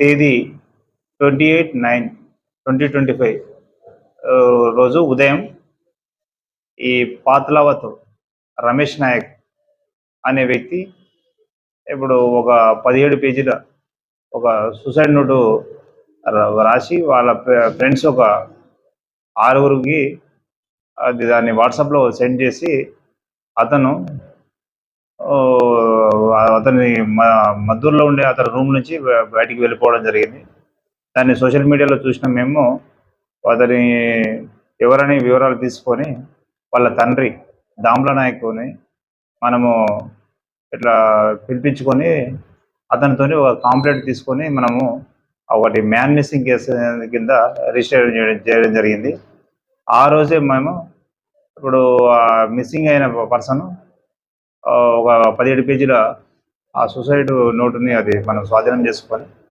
తేదీ twenty eight nine twenty twenty five రోజు ఉదయం ఈ పాత్లావత్ రమేష్ నాయక్ అనే వ్యక్తి ఇప్పుడు ఒక పదిహేడు పేజీల ఒక సూసైడ్ నోటు రాసి వాళ్ళ ఫ్రెండ్స్ ఒక ఆరుగురికి అది దాన్ని వాట్సాప్లో సెండ్ చేసి అతను అతని మ- మద్దూరులో ఉండే అతని రూమ్ నుంచి బయటికి వెళ్ళిపోవడం జరిగింది. దాన్ని సోషల్ మీడియాలో చూసిన మేము అతని ఎవరని వివరాలు తీసుకొని వాళ్ళ తండ్రి దామ్ల నాయకుని మనము ఇట్లా పిలిపించుకొని అతనితో ఒక కాంప్లైంట్ తీసుకొని మనము ఒకటి మ్యాన్ మిస్సింగ్ కేసు కింద రిజిస్టర్ చేయడం చేయడం జరిగింది. ఆ రోజే మేము ఇప్పుడు మిస్సింగ్ అయిన పర్సన్ ఒక పదిహేడు పేజీల ఆ సూసైడ్ నోటుని అది మనం స్వాధీనం చేసుకొని